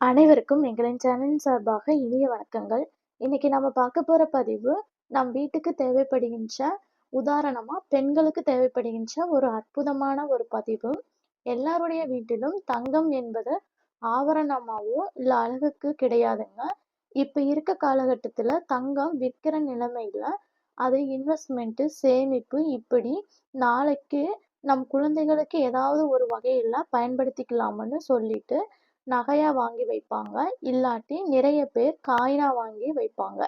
அனைவருக்கும் எங்களின் சேனல் சார்பாக இனிய வணக்கங்கள். இன்னைக்கு நம்ம பார்க்க போற பதிவு, நம் வீட்டுக்கு தேவைப்படுகின்ற உதாரணமா பெண்களுக்கு தேவைப்படுகின்ற ஒரு அற்புதமான ஒரு பதிவு. எல்லாருடைய வீட்டிலும் தங்கம் என்பது ஆவரணமாவோ இல்ல அழகுக்கு கிடையாதுங்க. இப்ப இருக்க காலகட்டத்துல தங்கம் விற்கிற நிலைமையில, அது இன்வெஸ்ட்மெண்ட், சேமிப்பு இப்படி நாளைக்கு நம் குழந்தைகளுக்கு ஏதாவது ஒரு வகையில பயன்படுத்திக்கலாம்னு சொல்லிட்டு நகையா வாங்கி வைப்பாங்க. இல்லாட்டி நிறைய பேர் காயினா வாங்கி வைப்பாங்க.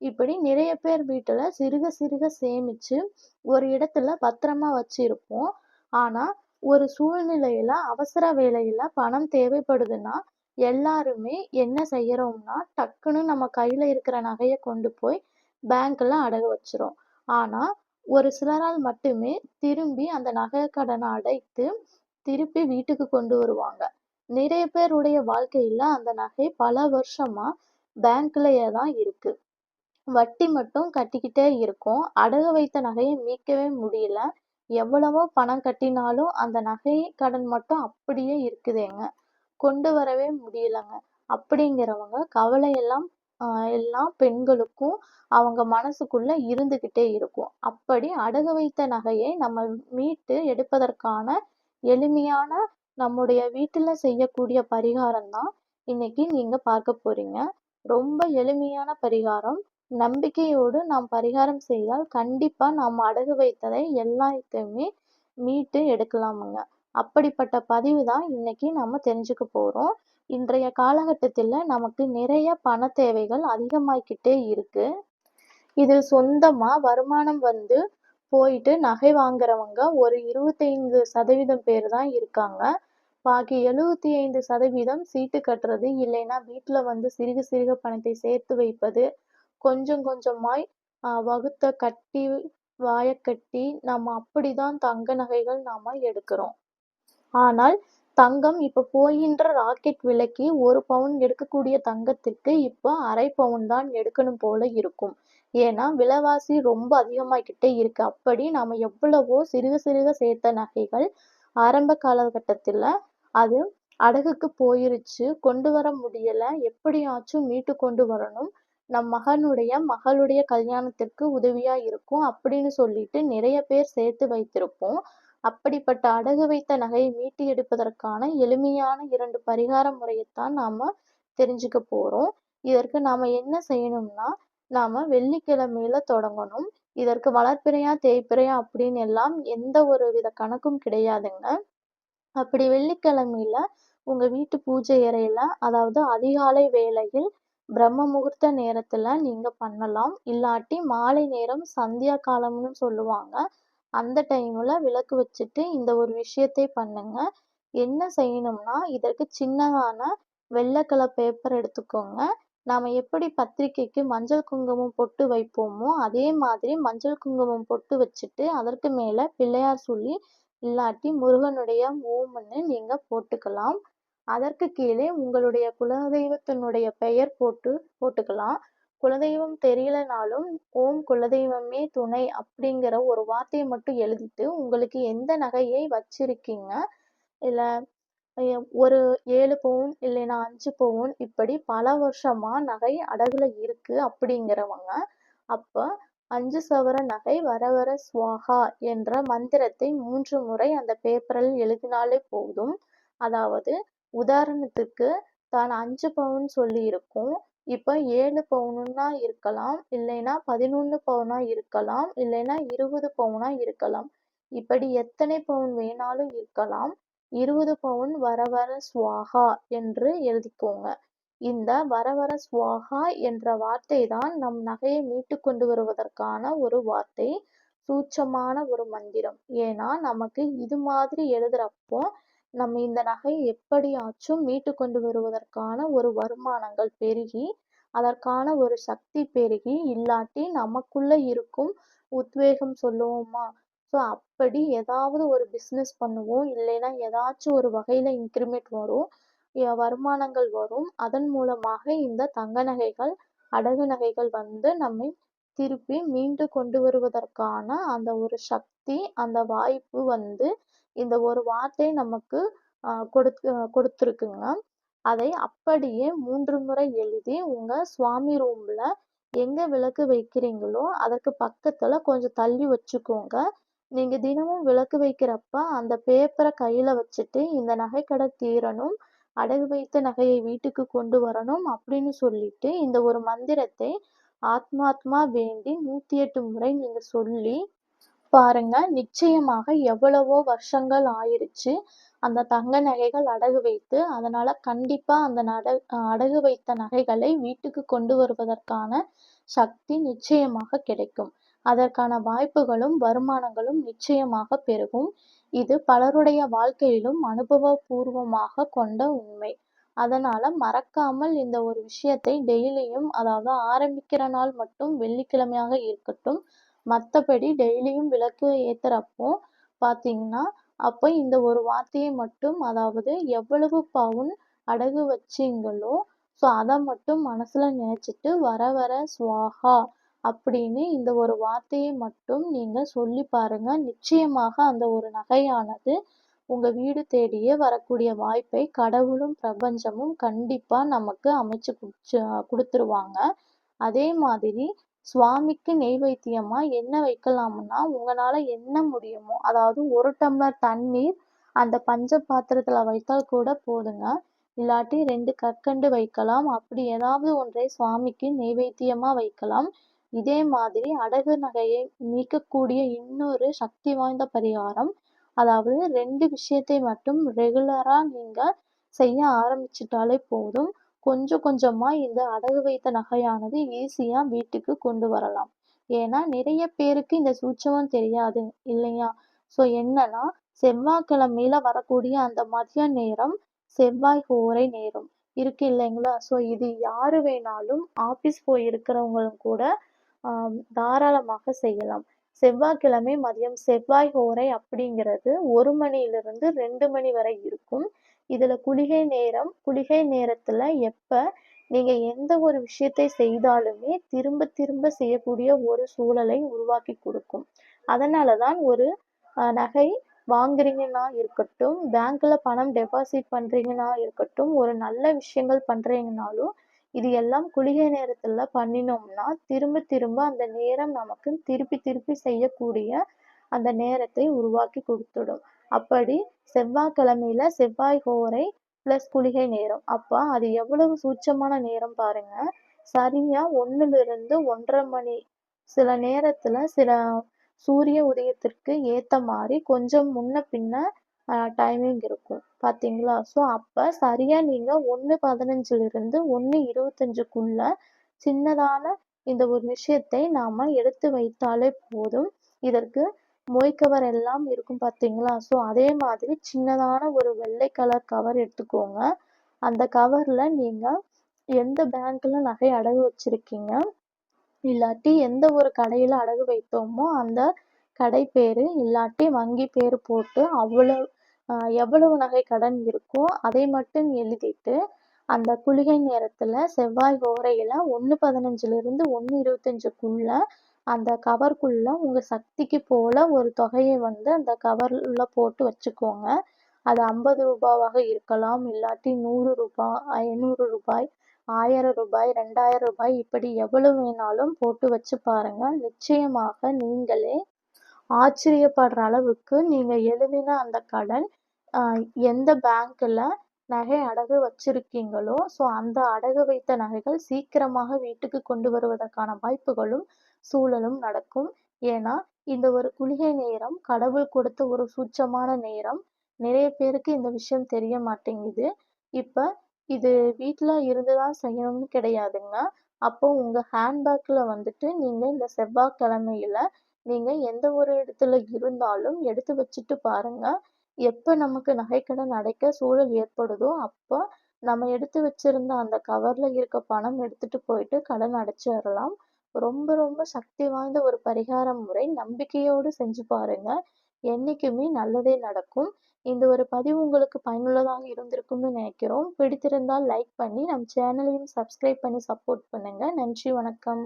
இப்படி நிறைய பேர் வீட்டுல சிறுக சிறுக சேமிச்சு ஒரு இடத்துல பத்திரமா வச்சிருப்போம். ஆனா ஒரு சூழ்நிலையில அவசர வேலையில பணம் தேவைப்படுதுன்னா, எல்லாருமே என்ன செய்யறோம்னா, டக்குன்னு நம்ம கையில இருக்கிற நகையை கொண்டு போய் பேங்க்ல அடகு வச்சிரும் ஆனா ஒரு சிலரால் மட்டுமே திரும்பி அந்த நகை கடனை அடைத்து திருப்பி வீட்டுக்கு கொண்டு வருவாங்க. நிறைய பேருடைய வாழ்க்கையில அந்த நகை பல வருஷமா பேங்க்லயே தான் இருக்கு. வட்டி மட்டும் கட்டிக்கிட்டே இருக்கும் அடகு வைத்த நகையை மீட்கவே முடியல. எவ்வளவோ பணம் கட்டினாலும் அந்த நகை கடன் மட்டும் அப்படியே இருக்குதேங்க. கொண்டு வரவே முடியலங்க. அப்படிங்கிறவங்க கவலையெல்லாம் எல்லாம் எல்லா பெண்களுக்கும் அவங்க மனசுக்குள்ள இருந்துகிட்டே இருக்கும். அப்படி அடகு வைத்த நகையை நம்ம மீட்டு எடுப்பதற்கான எளிமையான நம்முடைய வீட்டில் செய்யக்கூடிய பரிகாரம் தான் இன்னைக்கு நீங்கள் பார்க்க போறீங்க. ரொம்ப எளிமையான பரிகாரம். நம்பிக்கையோடு நாம் பரிகாரம் செய்தால் கண்டிப்பாக நாம் அடகு வைத்ததை எல்லாத்தையுமே மீட்டு எடுக்கலாமுங்க. அப்படிப்பட்ட பதிவு தான் இன்னைக்கு நம்ம தெரிஞ்சுக்க போகிறோம் இன்றைய காலகட்டத்தில் நமக்கு நிறைய பண தேவைகள் அதிகமாகிக்கிட்டே இருக்கு. இதில் சொந்தமாக வருமானம் வந்து போயிட்டு நகை வாங்குறவங்க ஒரு இருபத்தைந்து சதவீதம் பேர் தான் இருக்காங்க. பாக்கி எழுவத்தி ஐந்து சதவீதம் சீட்டு கட்டுறது, இல்லைன்னா வீட்டுல வந்து சிறுக சிறுக பணத்தை சேர்த்து வைப்பது, கொஞ்சம் கொஞ்சமாய் ஆஹ் வகுத்த கட்டி வாயக்கட்டி நம்ம அப்படிதான் தங்க நகைகள் நாம எடுக்கிறோம். ஆனால் தங்கம் இப்ப போகின்ற ராக்கெட் விலைக்கு ஒரு பவுன் எடுக்கக்கூடிய தங்கத்திற்கு இப்போ அரை பவுன் தான் எடுக்கணும் போல இருக்கும். ஏன்னா விலைவாசி ரொம்ப அதிகமாகிக்கிட்டே இருக்கு. அப்படி நாம எவ்வளவோ சிறுக சிறுக சேர்த்த நகைகள் ஆரம்ப காலகட்டத்தில் அது அடகுக்கு போயிருச்சு. கொண்டு வர முடியல. எப்படியாச்சும் மீட்டு கொண்டு வரணும். நம் மகனுடைய மகளுடைய கல்யாணத்திற்கு உதவியா இருக்கும் அப்படின்னு சொல்லிட்டு நிறைய பேர் சேர்த்து வைத்திருப்போம். அப்படிப்பட்ட அடகு வைத்த நகையை மீட்டு எடுப்பதற்கான எளிமையான இரண்டு பரிகார முறையைத்தான் நாம தெரிஞ்சுக்க போறோம். இதற்கு நாம என்ன செய்யணும்னா நாம வெள்ளிக்கிழமையில தொடங்கணும். இதற்கு வளர்பிறையா தேய்பிறையா அப்படின்னு எல்லாம் எந்த ஒரு வித கணக்கும் கிடையாதுங்க. அப்படி வெள்ளிக்கிழமையில உங்க வீட்டு பூஜை அறையில அதாவது அதிகாலை வேளையில் பிரம்ம முகூர்த்த நேரத்துல நீங்க பண்ணலாம். இல்லாட்டி மாலை நேரம் சந்தியா காலம்னு சொல்லுவாங்க. அந்த டைம்ல விளக்கு வச்சுட்டு இந்த ஒரு விஷயத்தை பண்ணுங்க. என்ன செய்யணும்னா இதற்கு சின்னதான வெள்ளை கலர் பேப்பர் எடுத்துக்கோங்க. நாம எப்படி பத்திரிக்கைக்கு மஞ்சள் குங்குமம் பொட்டு வைப்போமோ அதே மாதிரி மஞ்சள் குங்குமம் பொட்டு வச்சுட்டு அதற்கு மேல பிள்ளையார் சொல்லி இல்லாட்டி முருகனுடைய ஓம்னு நீங்க போட்டுக்கலாம். அதற்கு கீழே உங்களுடைய குலதெய்வத்தினுடைய பெயர் போட்டு போட்டுக்கலாம். குலதெய்வம் தெரியலனாலும் ஓம் குலதெய்வமே துணை அப்படிங்கிற ஒரு வார்த்தையை மட்டும் எழுதிட்டு உங்களுக்கு எந்த நகையை வச்சிருக்கீங்க இல்ல ஒரு ஏழு பவுன் இல்லைன்னா அஞ்சு பவுன் இப்படி பல வருஷமா நகை அடகுல இருக்கு அப்படிங்கிறவங்க. அப்ப அஞ்சு சவர நகை வர வர சுவாகா என்ற மந்திரத்தை மூன்று முறை அந்த பேப்பரில் எழுதினாலே போதும். அதாவது உதாரணத்துக்கு தான் அஞ்சு பவுன் சொல்லி இருக்கும். இப்ப ஏழு பவுனுன்னா இருக்கலாம் இல்லைன்னா பதினொன்னு பவுனா இருக்கலாம் இல்லைன்னா இருபது பவுனா இருக்கலாம். இப்படி எத்தனை பவுன் வேணாலும் இருக்கலாம். இருபது பவுன் வரவர சுவாகா என்று எழுதிக்கோங்க. இந்த வரவர சுவாகா என்ற வார்த்தை தான் நம் நகையை மீட்டு கொண்டு வருவதற்கான ஒரு வார்த்தை சூட்சமான ஒரு மந்திரம். ஏன்னா நமக்கு இது மாதிரி எழுதுறப்போ நம்ம இந்த நகை எப்படியாச்சும் மீட்டு கொண்டு வருவதற்கான ஒரு வருமானங்கள் பெருகி அதற்கான ஒரு சக்தி பெருகி இல்லாட்டி நமக்குள்ள இருக்கும் உத்வேகம் சொல்லுவோமா? ஸோ அப்படி ஏதாவது ஒரு பிஸ்னஸ் பண்ணுவோம். இல்லைன்னா ஏதாச்சும் ஒரு வகையில் இன்க்ரிமெண்ட் வரும். வருமானங்கள் வரும். அதன் மூலமாக இந்த தங்க நகைகள் அடகு நகைகள் வந்து நம்மை திருப்பி மீண்டு கொண்டு வருவதற்கான அந்த ஒரு சக்தி அந்த வாய்ப்பு வந்து இந்த ஒரு வார்த்தை நமக்கு கொடுத்து கொடுத்துருக்குங்க. அதை அப்படியே மூன்று முறை எழுதி உங்க சுவாமி ரூம்ல எங்க விளக்கு வைக்கிறீங்களோ அதற்கு பக்கத்துல கொஞ்சம் தள்ளி வச்சுக்கோங்க. நீங்க தினமும் விளக்கு வைக்கிறப்ப அந்த பேப்பரை கையில வச்சுட்டு இந்த நகைக்கடை தீரணும் அடகு வைத்த நகையை வீட்டுக்கு கொண்டு வரணும் அப்படின்னு சொல்லிட்டு இந்த ஒரு மந்திரத்தை ஆத்மாத்மா வேண்டி நூத்தி எட்டு முறை நீங்க சொல்லி பாருங்க. நிச்சயமாக எவ்வளவோ வருஷங்கள் ஆயிருச்சு. அந்த தங்க நகைகள் அடகு வைத்து அதனால கண்டிப்பா அந்த நட அடகு வைத்த நகைகளை வீட்டுக்கு கொண்டு வருவதற்கான சக்தி நிச்சயமாக கிடைக்கும். அதற்கான வாய்ப்புகளும் வருமானங்களும் நிச்சயமாக பெருகும். இது பலருடைய வாழ்க்கையிலும் அனுபவபூர்வமாக கொண்ட உண்மை. அதனால மறக்காமல் இந்த ஒரு விஷயத்தை டெய்லியும் அதாவது ஆரம்பிக்கிற நாள் மட்டும் வெள்ளிக்கிழமையாக இருக்கட்டும் மற்றபடி டெய்லியும் விளக்கு ஏத்துறப்போ பார்த்தீங்கன்னா அப்போ இந்த ஒரு வார்த்தையை மட்டும் அதாவது எவ்வளவு பவுன் அடகு வச்சீங்களோ ஸோ அதை மட்டும் மனசுல நினைச்சிட்டு வர வர சுவாகா அப்படின்னு இந்த ஒரு வார்த்தையை மட்டும் நீங்க சொல்லி பாருங்க. நிச்சயமாக அந்த ஒரு நகையானது உங்க வீடு தேடியே வரக்கூடிய வாய்ப்பை கடவுளும் பிரபஞ்சமும் கண்டிப்பா நமக்கு அமைச்சு கொடுத்துருவாங்க. அதே மாதிரி சுவாமிக்கு நெய்வேத்தியமா என்ன வைக்கலாம்னா உங்களால என்ன முடியுமோ அதாவது ஒரு டம்ளர் தண்ணீர் அந்த பஞ்ச பாத்திரத்துல வைத்தால் கூட போதுங்க. இல்லாட்டி ரெண்டு கற்கண்டு வைக்கலாம். அப்படி ஏதாவது ஒன்றை சுவாமிக்கு நெய்வேத்தியமா வைக்கலாம். இதே மாதிரி அடகு நகையை நீக்கக்கூடிய இன்னொரு சக்தி வாய்ந்த பரிகாரம் அதாவது ரெண்டு விஷயத்தை மட்டும் ரெகுலரா நீங்க செய்ய ஆரம்பிச்சிட்டாலே போதும். கொஞ்சம் கொஞ்சமா இந்த அடகு வைத்த நகையானது ஈஸியா வீட்டுக்கு கொண்டு வரலாம். ஏன்னா நிறைய பேருக்கு இந்த சூட்சமம் தெரியாது இல்லையா? ஸோ என்னன்னா செவ்வாய்க்கிழமையில வரக்கூடிய அந்த மதிய நேரம் செவ்வாய் ஹோரை நேரம் இருக்கு இல்லைங்களா? ஸோ இது யாரு வேணாலும் ஆபீஸ் போய் இருக்கிறவங்களும் கூட தாராளமாக செய்யலாம். செவ்வாய்க்கிழமை மதியம் செவ்வாய் ஹோரை அப்படிங்கிறது ஒரு மணியிலிருந்து ரெண்டு மணி வரை இருக்கும். இதுல குளிகை நேரம் குளிகை நேரத்துல எப்ப நீங்க எந்த ஒரு விஷயத்தை செய்தாலுமே திரும்ப திரும்ப செய்யக்கூடிய ஒரு சூழலை உருவாக்கி கொடுக்கும். அதனாலதான் ஒரு நகை வாங்குறீங்கன்னா இருக்கட்டும் பேங்க்ல பணம் டெபாசிட் பண்றீங்கன்னா இருக்கட்டும் ஒரு நல்ல விஷயங்கள் பண்றீங்கனாலும் இது எல்லாம் குளிகை நேரத்துல பண்ணினோம்னா திரும்ப திரும்ப அந்த நேரம் நமக்கு திருப்பி திருப்பி செய்யக்கூடிய அந்த நேரத்தை உருவாக்கி கொடுத்துடும். அப்படி செவ்வாய்க்கிழமையில செவ்வாய் ஹோரை பிளஸ் குளிகை நேரம். அப்போ அது எவ்வளவு சூட்சமான நேரம் பாருங்க. சரியா ஒன்னுல இருந்து ஒன்றரை மணி சில நேரத்துல சில சூரிய உதயத்திற்கு ஏத்த மாதிரி கொஞ்சம் முன்ன பின்ன டைமிங் இருக்கும். பாத்தீங்களா? ஸோ அப்ப சரியா நீங்க ஒண்ணு பதினஞ்சுல இருந்து ஒண்ணு இருபத்தஞ்சுக்குள்ள சின்னதான இந்த ஒரு விஷயத்தை நாம எடுத்து வைத்தாலே போதும். இதற்கு மொய் கவர் எல்லாம் இருக்கும் பாத்தீங்களா? ஸோ அதே மாதிரி சின்னதான ஒரு வெள்ளை கலர் கவர் எடுத்துக்கோங்க. அந்த கவர்ல நீங்க எந்த பேங்க்ல நகை அடகு வச்சிருக்கீங்க? இல்லாட்டி எந்த ஒரு கடையில அடகு வைத்தோமோ அந்த கடை பேரு இல்லாட்டி வங்கி பேரு போட்டு அவ்வளவு எவ்வளவு நகை கடன் இருக்கோ அதை மட்டும் எழுதிட்டு அந்த குளிகை நேரத்துல செவ்வாய் ஹோரையில ஒன்று பதினஞ்சுல இருந்து ஒண்ணு இருபத்தஞ்சுக்குள்ள அந்த கவர்க்குள்ள உங்க சக்திக்கு போல ஒரு தொகையை வந்து அந்த கவர்ல போட்டு வச்சுக்கோங்க. அது ஐம்பது ரூபாவாக இருக்கலாம் இல்லாட்டி நூறு ரூபாய் ஐநூறு ரூபாய் ஆயிரம் ரூபாய் ரெண்டாயிரம் ரூபாய் இப்படி எவ்வளவு வேணாலும் போட்டு வச்சு பாருங்க. நிச்சயமாக நீங்களே ஆச்சரியப்படுற அளவுக்கு நீங்கள் எழுதின அந்த கடன் ஆஹ் எந்த பேங்க்கில் நகை அடகு வச்சிருக்கீங்களோ ஸோ அந்த அடகு வைத்த நகைகள் சீக்கிரமாக வீட்டுக்கு கொண்டு வருவதற்கான வாய்ப்புகளும் சூழலும் நடக்கும். ஏன்னா இந்த ஒரு குளிகை நேரம் கடவுள் கொடுத்த ஒரு சூட்சமான நேரம் நிறைய பேருக்கு இந்த விஷயம் தெரிய மாட்டேங்குது. இப்போ இது வீட்டில் இருந்து தான் செய்யணும்னு கிடையாதுங்க. அப்போ உங்கள் ஹேண்ட்பேக்கில் வந்துட்டு நீங்கள் இந்த செவ்வாய்க்கிழமையில நீங்க எந்த ஒரு இடத்துல இருந்தாலும் எடுத்து வச்சுட்டு பாருங்க. எப்ப நமக்கு நகைக்கடன் அடைக்க சூழல் ஏற்படுதோ அப்போ நம்ம எடுத்து வச்சிருந்த அந்த கவர்ல இருக்க பணம் எடுத்துட்டு போயிட்டு கடன் அடைச்சிடலாம் ரொம்ப ரொம்ப சக்தி வாய்ந்த ஒரு பரிகார முறை. நம்பிக்கையோடு செஞ்சு பாருங்க. என்னைக்குமே நல்லதே நடக்கும். இந்த ஒரு பதிவு உங்களுக்கு பயனுள்ளதாக இருந்திருக்கும்னு நினைக்கிறோம். பிடித்திருந்தால் லைக் பண்ணி நம் சேனலையும் சப்ஸ்கிரைப் பண்ணி சப்போர்ட் பண்ணுங்க. நன்றி வணக்கம்.